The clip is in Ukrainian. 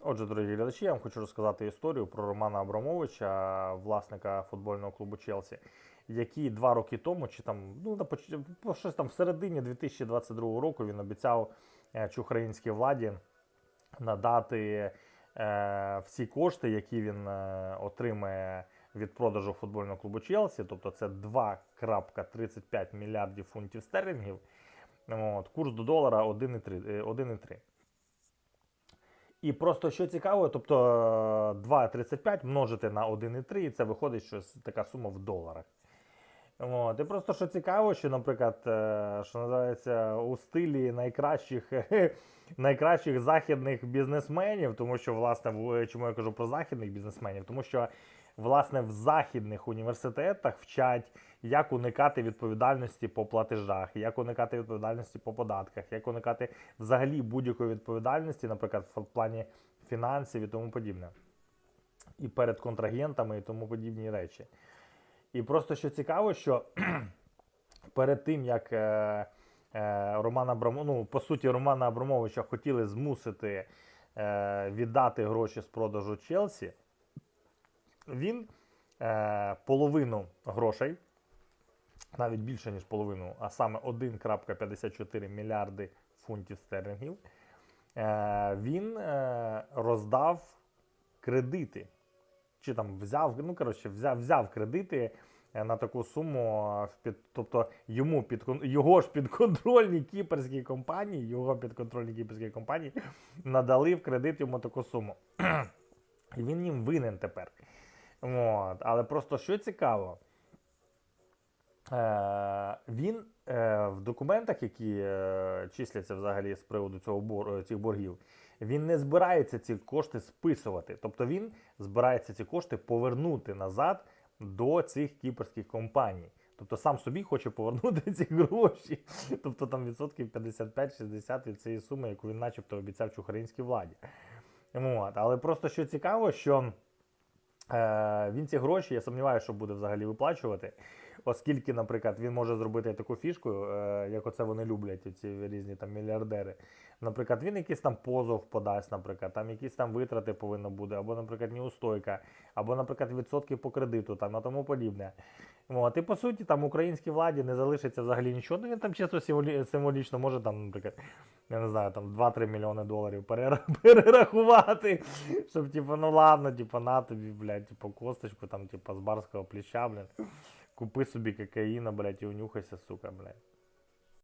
Отже, дорогі глядачі, я вам хочу розказати історію про Романа Абрамовича, власника футбольного клубу Челсі, який два роки тому, чи там, ну, на поч- щось там в середині 2022 року він обіцяв е, чухраїнській владі надати е, всі кошти, які він е, отримає від продажу футбольного клубу Челсі, тобто це 2,35 мільярдів фунтів стерлінгів. От, курс до долара 1,3. 1,3. І просто що цікаво, тобто е, 2,35 множити на 1,3, і це виходить щось така сума в доларах. От. І просто що цікаво, що, наприклад, е, що називається у стилі найкращих, найкращих західних бізнесменів, тому що, власне, чому я кажу про західних бізнесменів, тому що власне в західних університетах вчать, як уникати відповідальності по платежах, як уникати відповідальності по податках, як уникати взагалі будь-якої відповідальності, наприклад, в плані фінансів і тому подібне. І перед контрагентами і тому подібні речі. І просто що цікаво, що перед тим, як е, е, Романа Абрамо, ну, по суті, Романа Абрамовича хотіли змусити е, віддати гроші з продажу Челсі, він е, половину грошей, навіть більше, ніж половину, а саме 1,54 мільярди фунтів стерлінгів, е, він е, роздав кредити. Чи там взяв, ну коротше, взяв, взяв кредити е, на таку суму, е, тобто йому під його ж підконтрольні кіперські компанії, його підконтрольні кіперські компанії надали в кредит йому таку суму. І він їм винен тепер. От. Але просто що цікаво, е, він е, в документах, які е, числяться взагалі з приводу цього бор, цих боргів, він не збирається ці кошти списувати. Тобто він збирається ці кошти повернути назад до цих кіперських компаній. Тобто сам собі хоче повернути ці гроші. Тобто там відсотків 55-60 від цієї суми, яку він начебто обіцяв чухаринській владі. От. Але просто що цікаво, що е, він ці гроші, я сумніваюся, що буде взагалі виплачувати, оскільки, наприклад, він може зробити таку фішку, е, як оце вони люблять, ці різні там мільярдери. Наприклад, він якийсь там позов подасть, наприклад, там якісь там витрати повинно буде, або, наприклад, неустойка, або, наприклад, відсотки по кредиту там, і тому подібне. От, і по суті, там українській владі не залишиться взагалі нічого. Ну він там чисто символічно може там, наприклад, я не знаю, там 2-3 мільйони доларів перерахувати. Щоб, типу, ну ладно, типу, на тобі, блядь, типу, косточку там, типу, з барського плеча, блядь. Купи собі кокаїна, блядь, і унюхайся, сука, блядь.